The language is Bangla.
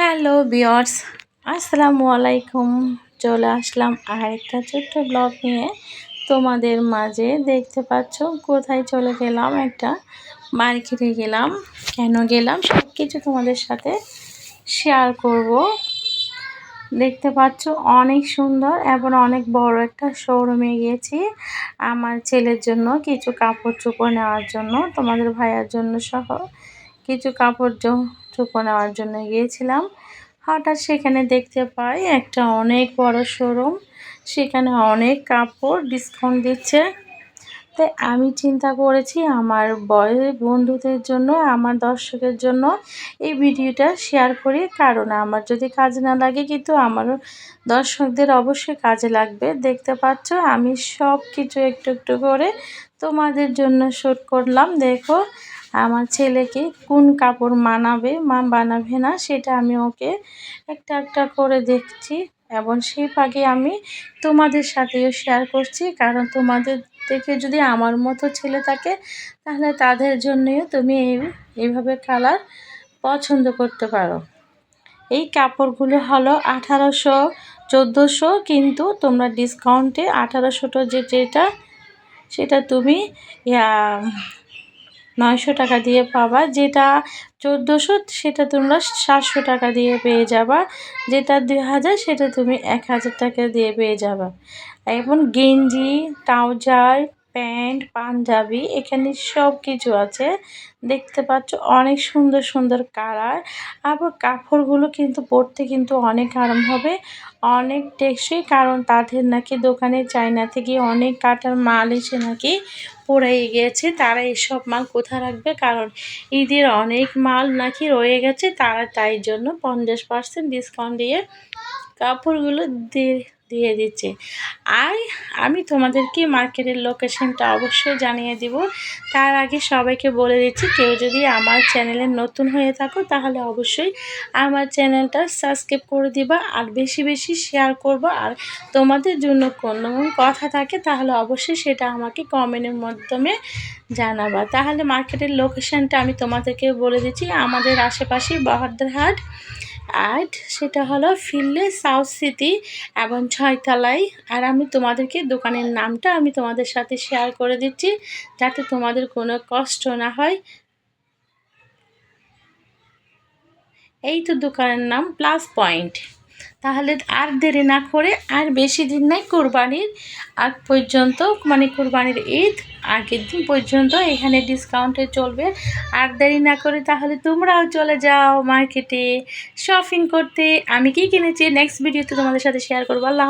হ্যালো বিয়ার্স আসসালামু আলাইকুম। চলে আসলাম আর একটা ছোট্ট ব্লগ নিয়ে। তোমাদের মাঝে দেখতে পাচ্ছ কোথায় চলে গেলাম, একটা মার্কেটে গেলাম। কেন গেলাম সব কিছু তোমাদের সাথে শেয়ার করব। দেখতে পাচ্ছ অনেক সুন্দর এবং অনেক বড় একটা শোরুমে গিয়েছি আমার ছেলের জন্য কিছু কাপড় চোপড় নেওয়ার জন্য, তোমাদের ভাইয়ার জন্য সহ। কিছু কাপড় চোপড় নেওয়ার জন্য গিয়েছিলাম। হঠাৎ সেখানে দেখতে পাই একটা অনেক বড় শোরুম সেখানে অনেক কাপড় ডিসকাউন্ট দিচ্ছে। তাই আমি চিন্তা করেছি আমার বয় বন্ধুদের জন্য, আমার দর্শকের জন্য এই ভিডিওটা শেয়ার করি। কারণ আমার যদি কাজে না লাগে কিন্তু আমারও দর্শকদের অবশ্যই কাজে লাগবে। দেখতে পাচ্ছ, আমি সব কিছু একটু একটু করে তোমাদের জন্য শ্যুট করলাম। দেখো আমার ছেলেকে কোন কাপড় মানাবে, মা বানাবে না, সেটা আমি ওকে একটা একটা করে দেখছি এবং সেই ফাঁকে আমি তোমাদের সাথেও শেয়ার করছি। কারণ তোমাদের থেকে যদি আমার মতো ছেলে থাকে, তাহলে তাদের জন্যও তুমি এই, এইভাবে কালার পছন্দ করতে পারো। এই কাপড়গুলো হলো আঠারোশো চোদ্দোশো, কিন্তু তোমরা ডিসকাউন্টে আঠারোশোটা যে যেটা, সেটা তুমি নয়শো টাকা দিয়ে পাবা। যেটা চোদ্দোশো, সেটা তোমরা সাতশো টাকা দিয়ে পেয়ে যাবা। যেটা দুই হাজার সেটা তুমি এক হাজার টাকা দিয়ে পেয়ে যাবা। এখন গেঞ্জি, ট্রাউজার প্যান্ট, পাঞ্জাবি, এখানে সব কিছু আছে। দেখতে পাচ্ছ অনেক সুন্দর সুন্দর কালার। আবার কাপড়গুলো কিন্তু পরতে কিন্তু অনেক আরাম হবে। অনেক টেকসই, কারণ তাদের নাকি দোকানে চায়না থেকে অনেক কাটার মাল এসে নাকি পড়ে গিয়েছে তারা এসব মাল কোথায় রাখবে? কারণ ঈদের অনেক মাল নাকি রয়ে গেছে। তারা তাই জন্য পঞ্চাশ পার্সেন্ট ডিসকাউন্ট দিয়ে কাপড়গুলো দিয়ে দিয়ে দিচ্ছে। আর আমি তোমাদেরকে মার্কেটের লোকেশনটা অবশ্যই জানিয়ে দিব। তার আগে সবাইকে বলে দিচ্ছি, কেউ যদি আমার চ্যানেলে নতুন হয়ে থাকো, তাহলে অবশ্যই আমার চ্যানেলটা সাবস্ক্রাইব করে দিবা আর বেশি বেশি শেয়ার করব। আর তোমাদের জন্য কোনো কথা থাকে, তাহলে অবশ্যই সেটা আমাকে কমেন্টের মাধ্যমে জানাবা। তাহলে মার্কেটের লোকেশনটা আমি তোমাদেরকে বলে দিচ্ছি, আমাদের আশেপাশে হাট আর সেটা হলো ফিল্ডে সাউথ সিটি এবং ছয়তলায়। আর আমি তোমাদেরকে দোকানের নামটা আমি তোমাদের সাথে শেয়ার করে দিচ্ছি, যাতে তোমাদের কোনো কষ্ট না হয়। এই তো দোকানের নাম প্লাস পয়েন্ট। তাহলে আর দেরি না করে আর বেশি দিন নাই কোরবানির আগ পর্যন্ত মানে কোরবানির ঈদ আগের দিন পর্যন্ত এখানে ডিসকাউন্টে চলবে। আর দেরি না করে তাহলে তোমরাও চলে যাও মার্কেটে শপিং করতে। আমি কি কিনেছি? নেক্সট ভিডিওতে তোমাদের সাথে শেয়ার করব। আল্লাহ